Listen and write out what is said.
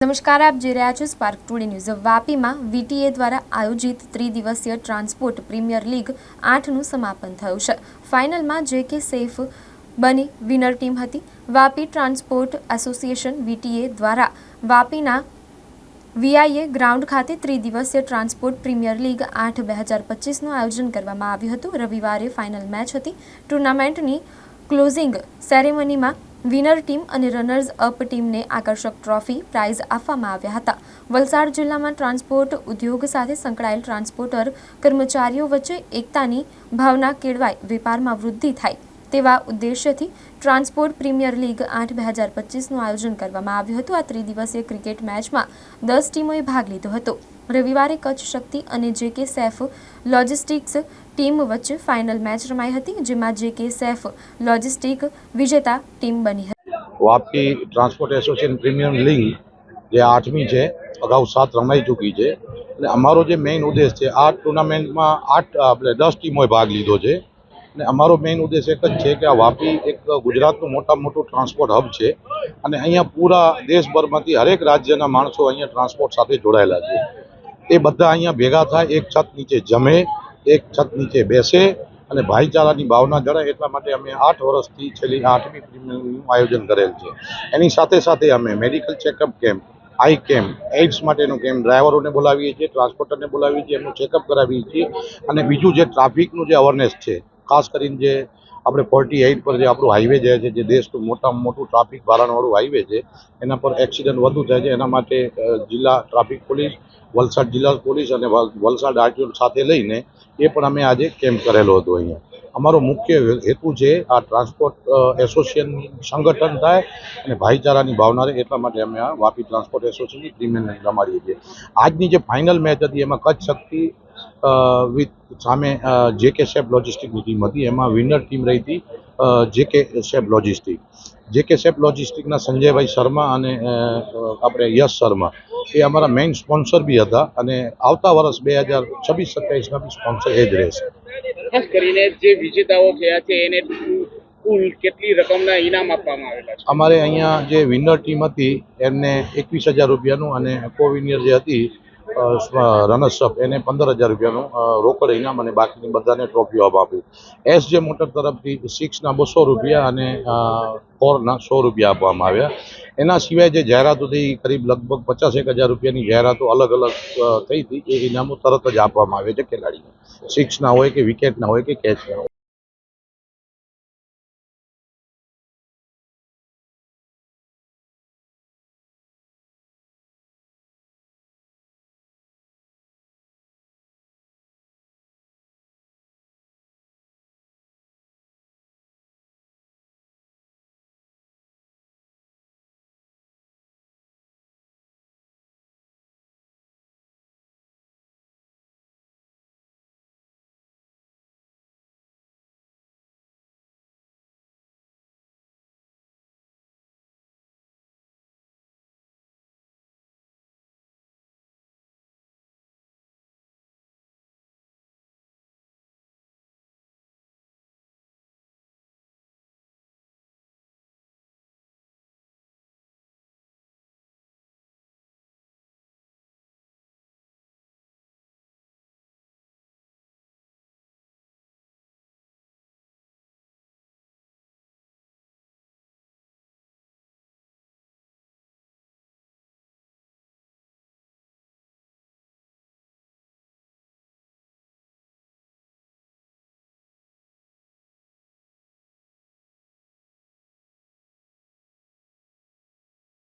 નમસ્કાર, આપ જોઈ રહ્યા છો સ્પાર્ક ટુડે ન્યૂઝ વાપીમાં વીટીએ દ્વારા આયોજિત ત્રિદિવસીય ટ્રાન્સપોર્ટ પ્રીમિયર લીગ આઠનું સમાપન થયું છે. ફાઇનલમાં જે કે સેફ બની વિનર ટીમ હતી. વાપી ટ્રાન્સપોર્ટ એસોસિએશન વીટીએ દ્વારા વાપીના વીઆઈએ ગ્રાઉન્ડ ખાતે ત્રિદિવસીય ટ્રાન્સપોર્ટ પ્રીમિયર લીગ આઠ બે હજાર પચીસનું આયોજન કરવામાં આવ્યું હતું. રવિવારે ફાઇનલ મેચ હતી. ટુર્નામેન્ટની ક્લોઝિંગ સેરેમનીમાં વિનર ટીમ અને રનર્સ અપ ટીમને આકર્ષક ટ્રોફી, પ્રાઇઝ આપવામાં આવ્યા હતા. વલસાડ જિલ્લામાં ટ્રાન્સપોર્ટ ઉદ્યોગ સાથે સંકળાયેલ ટ્રાન્સપોર્ટર કર્મચારીઓ વચ્ચે એકતાની ભાવના કેળવાય, વેપારમાં વૃદ્ધિ થાય. તેવા ઉદ્દેશ્યથી ટ્રાન્સપોર્ટ પ્રીમિયર લીગ આઠ બે હજાર પચીસનું આયોજન કરવામાં આવ્યું હતું. આ ત્રિદિવસીય ક્રિકેટ મેચમાં દસ ટીમોએ ભાગ લીધો હતો. રવિવારે કચ્છ શક્તિ અને J K safe logistics team વચ્ચે ફાઇનલ મેચ રમાઈ હતી, જેમાં જે કે સેફ લોજિસ્ટિક વિજેતા ટીમ બની હતી. Vapi transport association premium league જે આઠમી છે, અગાઉ સાત રમાઈ ચૂકી છે. અને અમારો જે મેઇન ઉદ્દેશ છે, આ ટુર્નામેન્ટમાં આઠ આપણે દસ ટીમોએ ભાગ લીધો છે. અને અમારો મેઇન ઉદ્દેશ એક જ છે કે આ વાપી એક ગુજરાતનું મોટામાં મોટું ટ્રાન્સપોર્ટ હબ છે. અને અહીંયા પૂરા દેશભરમાંથી હરેક રાજ્યના માણસો અહીંયા ટ્રાન્સપોર્ટ સાથે જોડાયેલા છે. એ બધા અહીંયા ભેગા થાય, એક છત નીચે જમે એક છત નીચે બેસે અને ભાઈચારાની ભાવના જળાય એટલા માટે અમે આઠ વર્ષથી છેલ્લી આઠમી પ્રીમિયમનું આયોજન કરેલ છે. એની સાથે સાથે અમે medical checkup camp, eye camp, AIDS માટેનું કેમ્પ ડ્રાઈવરોને બોલાવીએ છીએ, ટ્રાન્સપોર્ટરને બોલાવીએ છીએ, એમનું ચેકઅપ કરાવીએ છીએ અને બીજું જે ટ્રાફિકનું જે અવેરનેસ છે, ખાસ કરીને જે આપણે ફોર્ટી એઇટ પર જે આપણું હાઈવે જાય છે, જે દેશનું મોટામાં મોટું ટ્રાફિક ભારાણવાળું હાઈવે છે, એના પર એક્સિડન્ટ વધુ થાય છે, એના માટે જિલ્લા ટ્રાફિક પોલીસ વલસાડ જિલ્લા પોલીસ અને વલસાડ આરટીઓ સાથે લઈને એ પણ અમે આજે કેમ્પ કરેલો હતો અહીંયા. અમારો મુખ્ય હેતુ છે આ ટ્રાન્સપોર્ટ એસોસિએશનની સંગઠન થાય અને ભાઈચારાની ભાવના રહે એટલા માટે અમે આ વાપી ટ્રાન્સપોર્ટ એસોસિએશનની ટીમને રમાડીએ છીએ. આજની જે ફાઇનલ મેચ હતી એમાં કચ્છ શક્તિ વિથ સામે જે કે શેપ લોજિસ્ટિકની ટીમ હતી, એમાં વિનર ટીમ રહી હતી જે કે શેપ લોજિસ્ટિક. જે કે શેપ લોજિસ્ટિકના સંજયભાઈ શર્મા અને આપણે યશ શર્મા, એ અમારા મેઇન સ્પોન્સર બી હતા અને આવતા વર્ષ બે હજાર છવ્વીસ સત્યાવીસના બી સ્પોન્સર એ જ રહેશે. ખાસ કરીને જે વિજેતાઓ થયા છે, એને કુલ કેટલી રકમના ઇનામ આપવામાં આવેલા છે? અમારે અહીંયા જે વિનર ટીમ હતી, એમને એકવીસ હજાર રૂપિયાનું અને કોવિનિયર જે હતી રનર્સઅપ એને પંદર હજાર રૂપિયાનું રોકડ ઇનામ અને બાકીની બધાને ટ્રોફીઓ આપી. એસ જે મોટર તરફથી સિક્સના બસો રૂપિયા અને ફોરના સો રૂપિયા આપવામાં આવ્યા. એના સિવાય જે જાહેરાતો થઈ કરીબ લગભગ પચાસ એક હજાર રૂપિયાની જાહેરાતો અલગ અલગ થઈ હતી એ ઇનામો તરત જ આપવામાં આવે છે ખેલાડીને. સિક્સના હોય કે વિકેટના હોય કે કેચના હોય.